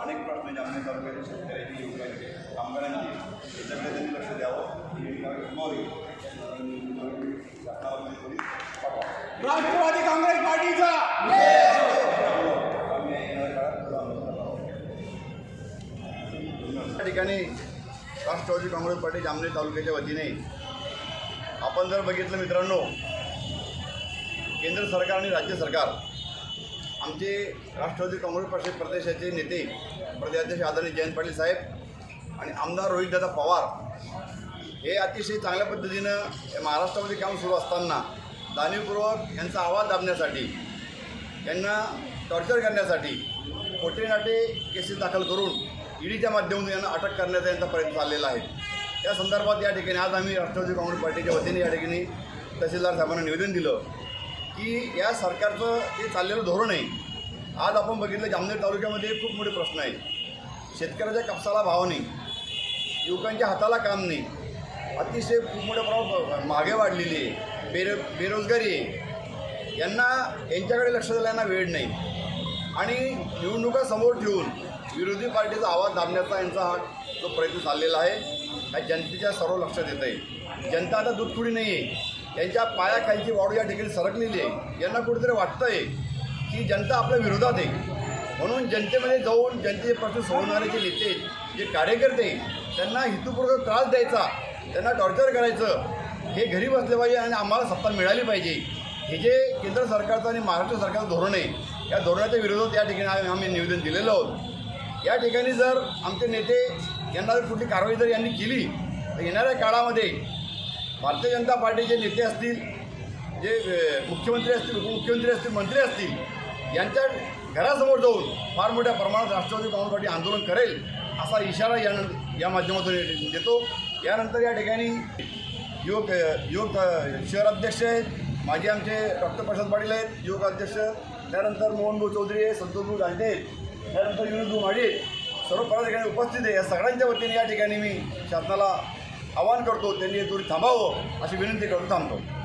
अनेक प्रश्न जामणे तालुक्यातील शेतकऱ्यांची युवकांचे कामगारांनी याच्याकडे त्यांनी लक्ष द्यावं ही राष्ट्रवादी काँग्रेस पार्टीचा! त्या ठिकाणी राष्ट्रवादी काँग्रेस पार्टी जामनेर तालुक्याच्या वतीने आपण जर बघितलं मित्रांनो केंद्र सरकार आणि राज्य सरकार आमचे राष्ट्रवादी काँग्रेस पक्ष प्रदेशाचे नेते प्रदेशाध्यक्ष आदरणीय जयंत पाटील साहेब आणि आमदार रोहितदादा पवार हे अतिशय चांगल्या पद्धतीनं महाराष्ट्रामध्ये काम सुरू असताना जाणीवपूर्वक यांचा आवाज दाबण्यासाठी यांना टॉर्चर करण्यासाठी खोटे नाटे केसेस दाखल करून ईडीच्या माध्यमातून यांना अटक करण्याचा यांचा प्रयत्न चाललेला आहे. त्या संदर्भात या ठिकाणी आज आम्ही राष्ट्रवादी काँग्रेस पार्टीच्या वतीने या ठिकाणी तहसीलदार साहेबांना निवेदन दिलं. की या सरकारचं जे चाललेलं धोरण आहे आज आपण बघितलं जामनेर तालुक्यामध्ये खूप मोठे प्रश्न आहेत. शेतकऱ्याच्या कापसाला भाव नाही युवकांच्या हाताला काम नाही. अतिशय खूप मोठ्या प्रमाणात मागे वाढलेली आहे बेरो बेरोजगारी आहे. यांना यांच्याकडे लक्ष द्यायला वेळ नाही. आणि निवडणुका समोर ठेवून विरोधी पार्टीचा आवाज दाबण्याचा यांचा हा जो प्रयत्न चाललेला आहे हा जनतेच्या सर्व लक्षात येत आहे. जनता आता दूधपुडी नाही आहे त्यांच्या पायाखालची वाढू या ठिकाणी सरकलेली आहे. यांना कुठेतरी वाटतं आहे की जनता आपल्या विरोधात आहे. म्हणून जनतेमध्ये जाऊन जनतेचे प्रश्न सोडवणारे जे नेते जे कार्यकर्ते त्यांना हेतुपूर्वक त्रास द्यायचा त्यांना टॉर्चर करायचं हे घरी बसले पाहिजे आणि आम्हाला सत्ता मिळाली पाहिजे. हे जे केंद्र सरकारचं आणि महाराष्ट्र सरकारचं धोरण आहे या धोरणाच्या विरोधात या ठिकाणी आम्ही आम्ही निवेदन दिलेलं आहोत या ठिकाणी जर आमचे नेते यांना जर कुठली कारवाई जर यांनी केली तर येणाऱ्या काळामध्ये भारतीय जनता पार्टीचे नेते असतील जे मुख्यमंत्री असतील उपमुख्यमंत्री असतील मंत्री असतील यांच्या घरासमोर जाऊन फार मोठ्या प्रमाणात राष्ट्रवादी काँग्रेस पार्टी आंदोलन करेल असा इशारा या या माध्यमातून देतो. यानंतर या ठिकाणी युवक युवक शहराध्यक्ष शहर अध्यक्ष आहेत माजी आमचे डॉक्टर प्रसाद पाटील आहेत युवक अध्यक्ष त्यानंतर मोहनभाऊ चौधरी आहे संतोषभाऊ गांधे आहेत त्यानंतर विनोदभाऊ माडी आहेत. सर्व पदाधिकारी उपस्थित आहे. या सगळ्यांच्या वतीने या ठिकाणी मी शासनाला आवाहन करतो त्यांनी दूर थांबावं अशी विनंती करून थांबतो.